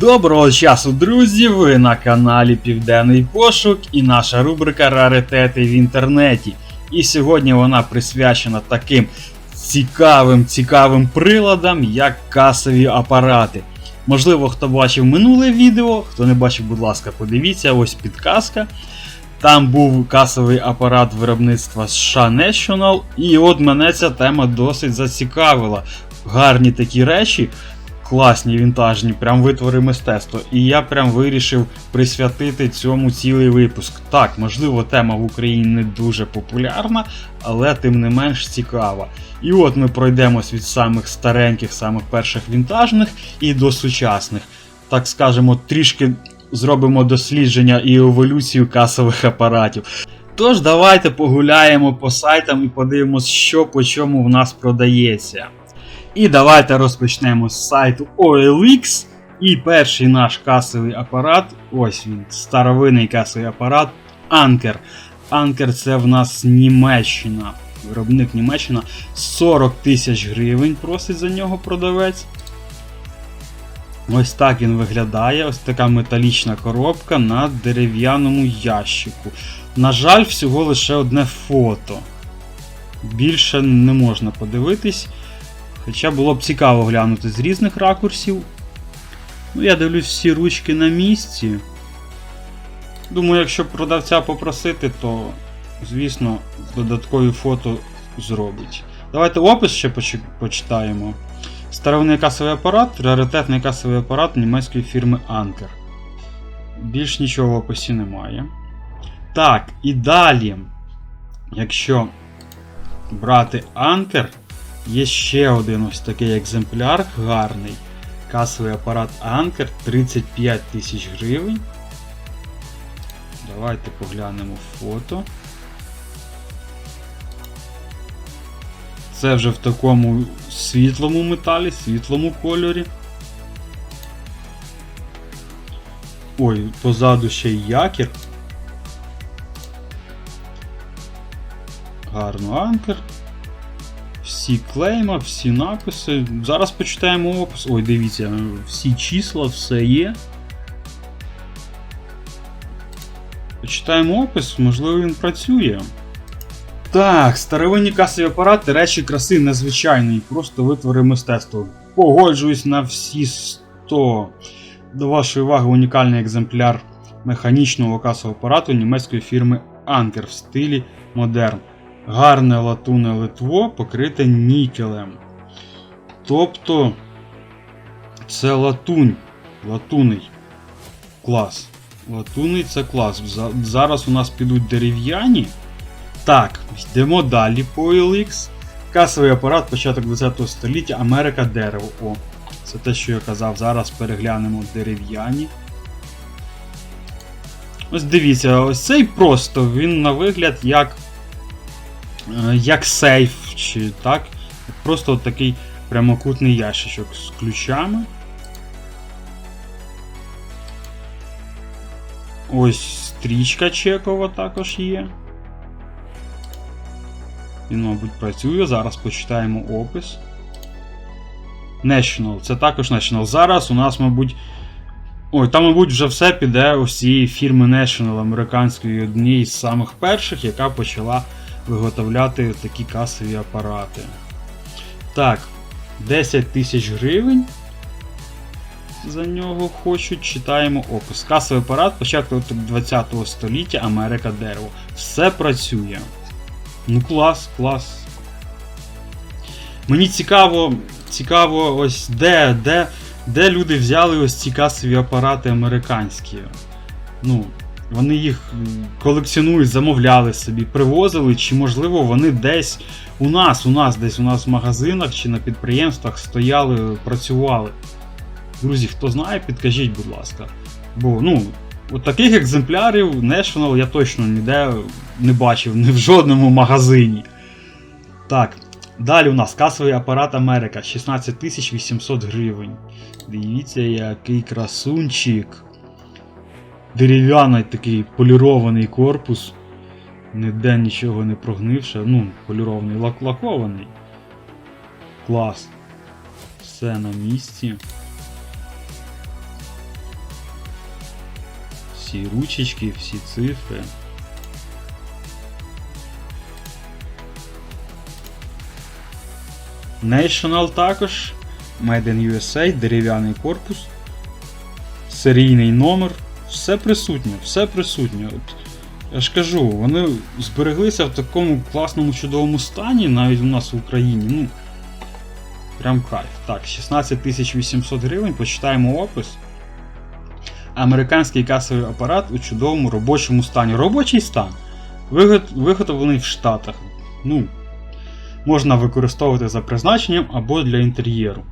Доброго часу, друзі! Ви на каналі Південний Пошук і наша рубрика Раритети в інтернеті. І сьогодні вона присвячена таким цікавим цікавим приладам, як касові апарати. Можливо, хто бачив минуле відео, хто не бачив, будь ласка, подивіться, ось підказка. Там був касовий апарат виробництва США National, і от мене ця тема досить зацікавила. Гарні такі речі, класні вінтажні, прям витвори мистецтва. І я прям вирішив присвятити цьому цілий випуск. Так, можливо, тема в Україні не дуже популярна, але тим не менш цікава. І от ми пройдемось від самих стареньких, самих перших вінтажних і до сучасних. Так скажемо, трішки зробимо дослідження і еволюцію касових апаратів. Тож давайте погуляємо по сайтам і подивимось, що по чому в нас продається. І давайте розпочнемо з сайту OLX. І перший наш касовий апарат, ось він, старовинний касовий апарат Anker. Anker це в нас Німеччина. Виробник Німеччина 40 тисяч гривень просить за нього продавець. Ось так він виглядає. Ось така металічна коробка на дерев'яному ящику. На жаль, всього лише одне фото. Більше не можна подивитись. Хоча було б цікаво глянути з різних ракурсів. Ну, я дивлюсь всі ручки на місці. Думаю, якщо продавця попросити, то, звісно, додаткові фото зробить. Давайте опис ще почитаємо. Старовинний касовий апарат, раритетний касовий апарат німецької фірми Anker. Більш нічого в описі немає. Так, і далі, якщо брати Anker, Є ще один ось такий екземпляр гарний. Касовий апарат Anker 35 тисяч гривень. Давайте поглянемо фото. Це вже в такому світлому металі, світлому кольорі. Ой, позаду ще й якір. Гарно анкер. Всі клейма, всі написи. Зараз почитаємо опис. Ой, дивіться, всі числа, все є. Почитаємо опис, можливо, він працює. Так, старовинні касові апарати, речі краси незвичайної, просто витвори мистецтва. Погоджуюсь на всі 100. До вашої уваги унікальний екземпляр механічного касового апарату німецької фірми Anker в стилі модерн. Гарне латуне литво покрите нікелем. Тобто це латунь. Латуний клас. Латунний це клас. Зараз у нас підуть дерев'яні. Так, йдемо далі по OLX. Касовий апарат початок 20 століття Америка дерево. О, це те, що я казав. Зараз переглянемо дерев'яні. Ось дивіться, ось цей просто, він на вигляд як як сейф, чи так. Просто от такий прямокутний ящичок з ключами. Ось стрічка чекова також є. Він, мабуть, працює. Зараз почитаємо опис. National. Це також National. Зараз у нас, мабуть. Ой, там, мабуть, вже все піде ось цієї фірми National американської однієї з самих перших, яка почала виготовляти такі касові апарати. Так, 10 тисяч гривень. За нього хочуть, читаємо опис. Касовий апарат початку 20 століття Америка дерево. Все працює. Ну клас, клас. Мені цікаво, цікаво, ось де, де, де люди взяли ось ці касові апарати американські. Ну, вони їх колекціонують, замовляли собі, привозили, чи можливо вони десь у нас, у нас, десь у нас в магазинах чи на підприємствах стояли, працювали. Друзі, хто знає, підкажіть, будь ласка. Бо, ну, от таких екземплярів National я точно ніде не бачив, ні в жодному магазині. Так, далі у нас касовий апарат Америка 16 800 гривень. Дивіться, який красунчик. Дерев'яний такий полірований корпус. Ніде нічого не прогнивше. Ну, полірований, лак лакований. Клас. Все на місці. всі ручечки, всі цифри. National також. Made in USA, дерев'яний корпус, серійний номер. Все присутнє, все присутнє. От, я ж кажу, вони збереглися в такому класному чудовому стані, навіть у нас в Україні. Ну, Прям кайф. Так, 16 800 гривень, почитаємо опис. Американський касовий апарат у чудовому робочому стані. Робочий стан. Виготовлений в Штатах. Ну, можна використовувати за призначенням або для інтер'єру.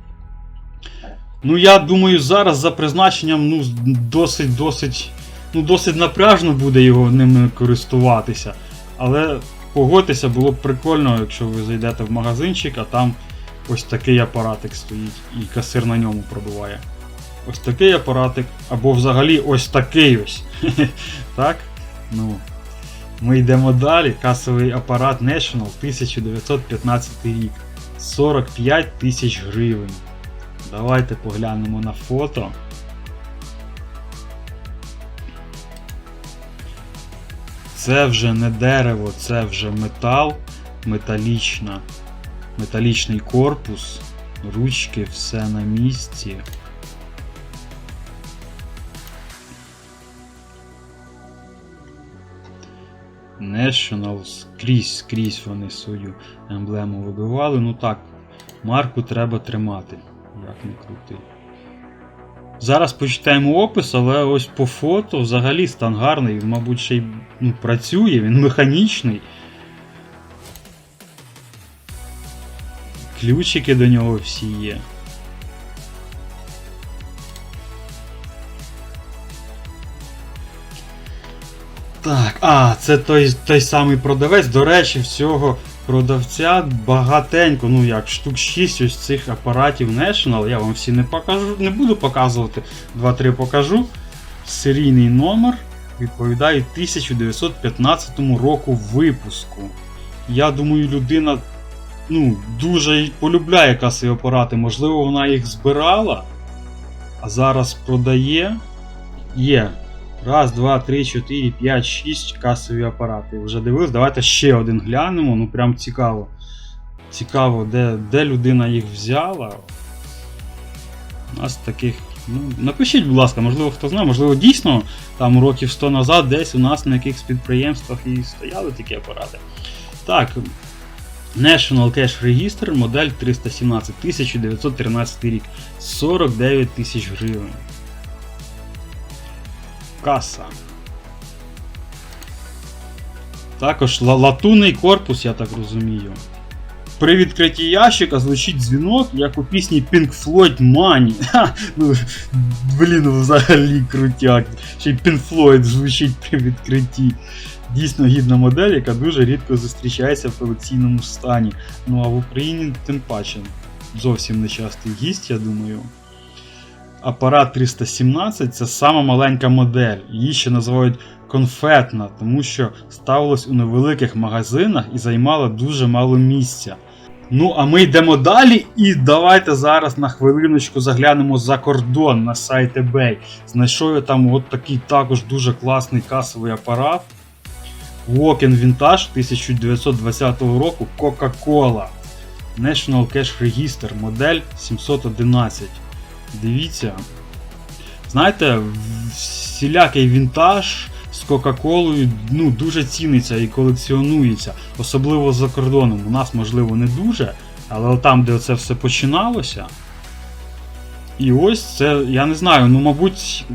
Ну, я думаю, зараз за призначенням ну, досить, досить, ну, досить напряжно буде його ними користуватися. Але погодьтеся, було б прикольно, якщо ви зайдете в магазинчик, а там ось такий апаратик стоїть і касир на ньому пробуває. Ось такий апаратик, або взагалі ось такий ось. так? Ну. Ми йдемо далі. Касовий апарат National 1915 рік. 45 тисяч гривень. Давайте поглянемо на фото. Це вже не дерево, це вже метал, металічна, металічний корпус, ручки, все на місці. National скрізь, скрізь вони свою емблему вибивали. Ну так, марку треба тримати, як не крути. Зараз почитаємо опис, але ось по фото взагалі стан гарний, він, мабуть, ще й ну, працює, він механічний. Ключики до нього всі є. Так, а, це той, той самий продавець. До речі, всього продавця багатенько, ну як, штук 6 ось цих апаратів National. Я вам всі не покажу, не буду показувати. 2-3 покажу. Серійний номер відповідає 1915 року випуску. Я думаю, людина ну, дуже полюбляє касові апарати. Можливо, вона їх збирала, а зараз продає. Є. Раз, два, три, чотири, п'ять, шість касові апарати. Вже дивились, давайте ще один глянемо. Ну прям цікаво. Цікаво, де, де людина їх взяла. У нас таких. Ну, напишіть, будь ласка, можливо, хто знає, можливо, дійсно там років 100 назад десь у нас на якихось підприємствах і стояли такі апарати. Так. National Cash Register, модель 317 1913 рік. 49 тисяч гривень. Каса. Також латунний корпус, я так розумію. При відкритті ящика звучить дзвінок, як у пісні Pink Floyd Money. Ха, ну, блін, взагалі крутяк. Ще й Pink Floyd звучить при відкритті. Дійсно гідна модель, яка дуже рідко зустрічається в колекційному стані. Ну а в Україні тим паче. Зовсім нечастий гість, я думаю. Апарат 317 це сама маленька модель. Її ще називають конфетна, тому що ставилась у невеликих магазинах і займала дуже мало місця. Ну, а ми йдемо далі, і давайте зараз на хвилиночку заглянемо за кордон на сайт eBay. Знайшов я там от такий також дуже класний касовий апарат. Walk-in Vintage 1920 року Coca-Cola. National Cash Register, модель 711. Дивіться. Знаєте, всілякий вінтаж з Кока-Колою ну, дуже ціниться і колекціонується, особливо за кордоном. У нас, можливо, не дуже, але там, де це все починалося. І ось це, я не знаю, ну, мабуть,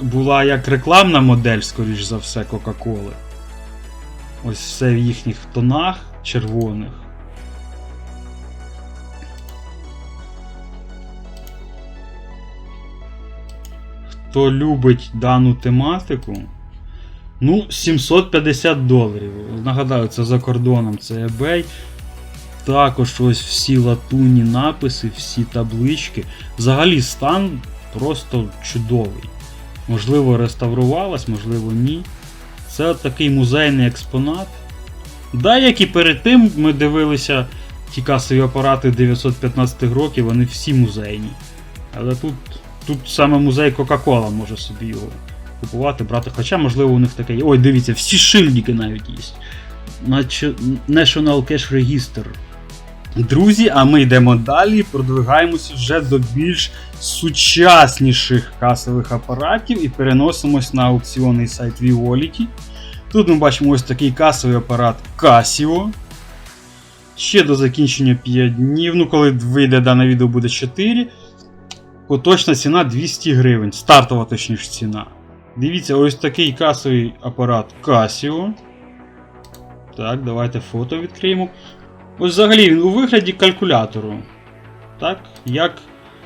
була як рекламна модель, скоріш за все, Кока-Коли. Ось все в їхніх тонах червоних. Хто любить дану тематику, ну, 750 доларів. Нагадаю, це за кордоном, це eBay. Також ось всі латунні написи, всі таблички. Взагалі стан просто чудовий. Можливо, реставрувалась, можливо, ні. Це такий музейний експонат. Да, як і перед тим ми дивилися ті касові апарати 915 років, вони всі музейні. Але тут, тут саме музей Кока-Кола може собі його купувати, брати. Хоча, можливо, у них таке. Ой, дивіться, всі шильдики навіть є. National Cash Register. Друзі, а ми йдемо далі, продвигаємося вже до більш сучасніших касових апаратів і переносимось на аукціонний сайт Violity. Тут ми бачимо ось такий касовий апарат Casio. Ще до закінчення 5 днів. Ну, коли вийде дане відео буде 4. Поточна ціна 200 гривень. Стартова точніше ціна. Дивіться, ось такий касовий апарат Casio. Так, давайте фото відкриємо. Ось взагалі він у вигляді калькулятору. Так, як,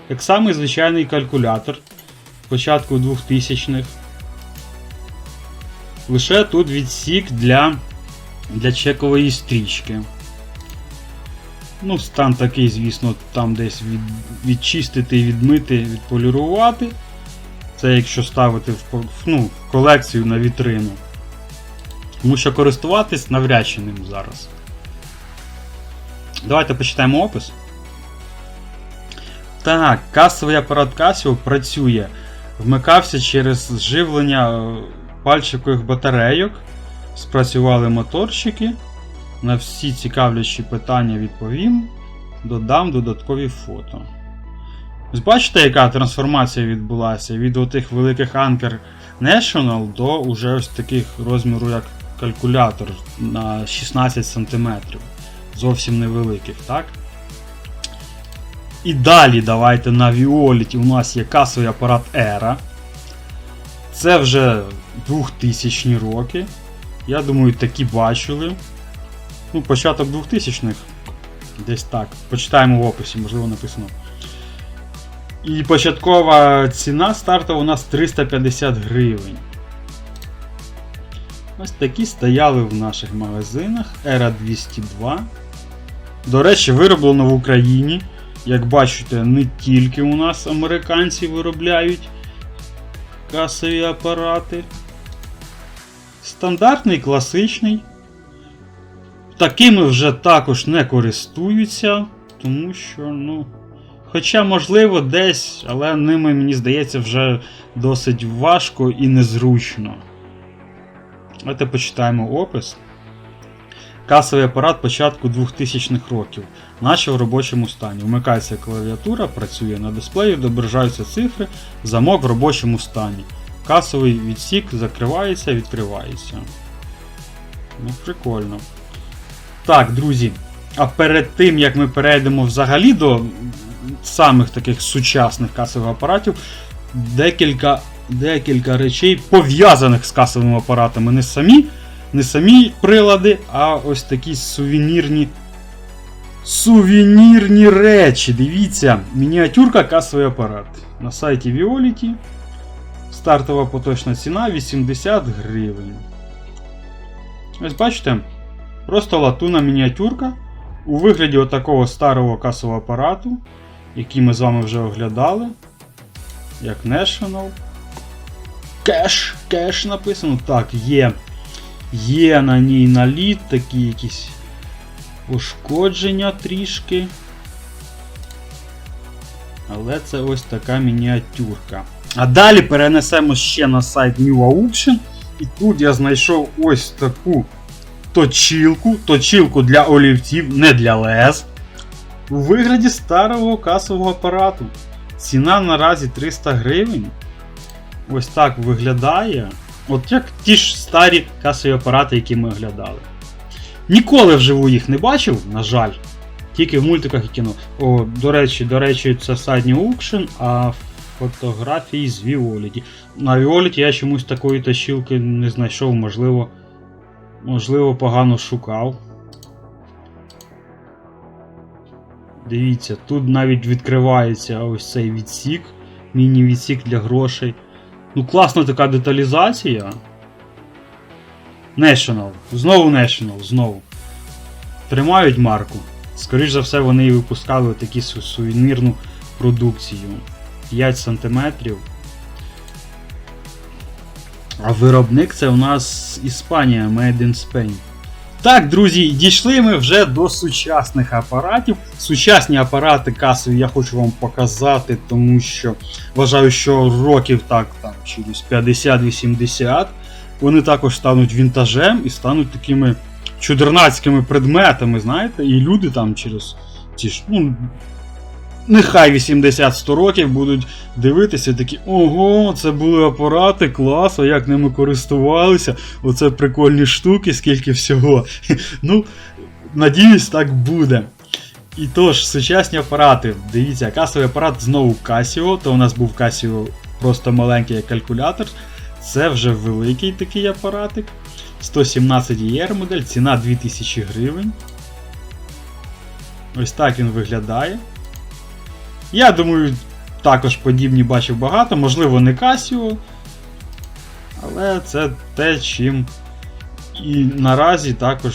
як самий звичайний калькулятор початку 2000-х. Лише тут відсік для, для чекової стрічки. Ну, стан такий, звісно, там десь від, відчистити, відмити, відполірувати. Це якщо ставити в, ну, в колекцію на вітрину. Тому що користуватись навряд чи ним зараз. Давайте почитаємо опис. Так, касовий апарат Casio працює. Вмикався через зживлення е, пальчикових батарейок. Спрацювали моторчики. На всі цікавлячі питання відповім. Додам додаткові фото. Ось бачите, яка трансформація відбулася від отих великих Anker National до уже ось таких розміру, як калькулятор на 16 см. Зовсім невеликих, так? І далі давайте на Violet у нас є касовий апарат Era. Це вже 2000 роки. Я думаю, такі бачили. Ну, початок 2000-х. Десь так. Почитаємо в описі, можливо, написано. І початкова ціна стартова у нас 350 гривень. Ось такі стояли в наших магазинах. Era 202. До речі, вироблено в Україні. Як бачите, не тільки у нас американці виробляють касові апарати. Стандартний, класичний. Такими вже також не користуються, тому що, ну. Хоча, можливо, десь, але ними, мені здається, вже досить важко і незручно. Давайте почитаємо опис. Касовий апарат початку 2000-х років, наче в робочому стані. Вмикається клавіатура, працює на дисплеї, відображаються цифри, замок в робочому стані. Касовий відсік закривається, відкривається. Ну, прикольно. Так, друзі. А перед тим як ми перейдемо взагалі до самих таких сучасних касових апаратів, декілька, декілька речей пов'язаних з касовими апаратами. Не самі, не самі прилади, а ось такі сувенірні. Сувенірні речі. Дивіться, мініатюрка касовий апарат. На сайті Violity. Стартова поточна ціна 80 гривень. Ось бачите, просто латунна мініатюрка у вигляді отакого старого касового апарату, який ми з вами вже оглядали. Як National. Кеш, кеш написано. Так, є. Є на ній наліт, такі якісь пошкодження трішки. Але це ось така мініатюрка. А далі перенесемо ще на сайт New Auction. І тут я знайшов ось таку точилку, точилку для олівців, не для лез. У вигляді старого касового апарату. Ціна наразі 300 гривень. Ось так виглядає. От як ті ж старі касові апарати, які ми оглядали. Ніколи вживу їх не бачив, на жаль. Тільки в мультиках і кіно. О, до речі, до речі, це New Auction, а фотографії з Violity. На Violity я чомусь такої точилки не знайшов, можливо. Можливо, погано шукав. Дивіться, тут навіть відкривається ось цей відсік. Міні-відсік для грошей. Ну, класна така деталізація. National. Знову National, знову. Тримають марку. Скоріше за все, вони і випускали таку сувенірну продукцію. 5 см. А виробник це у нас Іспанія, Made in Spain. Так, друзі, дійшли ми вже до сучасних апаратів. Сучасні апарати касові я хочу вам показати, тому що вважаю, що років так там через 50-80 вони також стануть вінтажем і стануть такими чудернацькими предметами, знаєте, і люди там через ті ж, ну, нехай 80-100 років будуть дивитися такі, ого, це були апарати, клас, а як ними користувалися, оце прикольні штуки, скільки всього. Ну, надіюсь, так буде. І тож, сучасні апарати. Дивіться, касовий апарат знову Casio, то у нас був Casio просто маленький калькулятор. Це вже великий такий апаратик. 117 ER модель, ціна 2000 гривень. Ось так він виглядає. Я думаю, також подібні бачив багато, можливо, не Casio. Але це те, чим і наразі також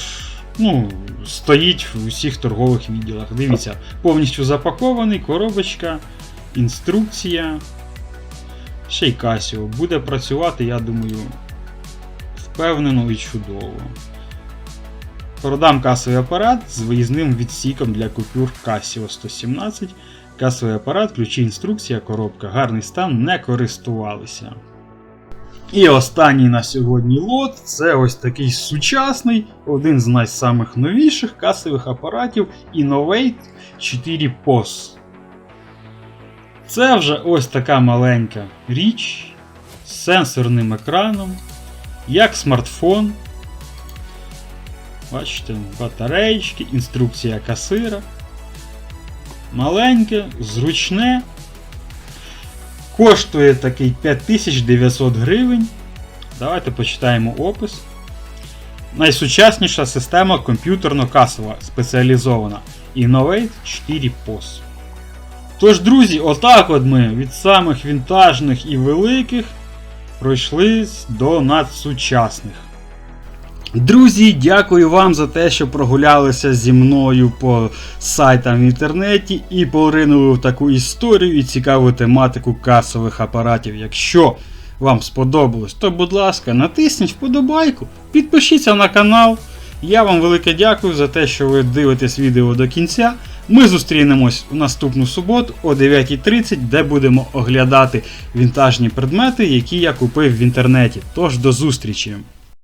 ну, стоїть в усіх торгових відділах. Дивіться, повністю запакований, коробочка, інструкція. Ще й Casio. Буде працювати, я думаю, впевнено і чудово. Продам касовий апарат з виїзним відсіком для купюр Casio 117. Касовий апарат, ключі, інструкція, коробка, гарний стан, не користувалися. І останній на сьогодні лот це ось такий сучасний, один з найсамих новіших касових апаратів Innovate 4 POS. Це вже ось така маленька річ з сенсорним екраном, як смартфон. Бачите, батареїчки, інструкція касира. Маленьке, зручне. Коштує такий 5900 гривень. Давайте почитаємо опис. Найсучасніша система комп'ютерно-касова спеціалізована Innovate 4 POS. Тож, друзі, отак от ми від самих вінтажних і великих пройшли до надсучасних. Друзі, дякую вам за те, що прогулялися зі мною по сайтам в інтернеті і поринули в таку історію і цікаву тематику касових апаратів. Якщо вам сподобалось, то будь ласка, натисніть вподобайку, підпишіться на канал. Я вам велике дякую за те, що ви дивитесь відео до кінця. Ми зустрінемось в наступну суботу о 9.30, де будемо оглядати вінтажні предмети, які я купив в інтернеті. Тож до зустрічі!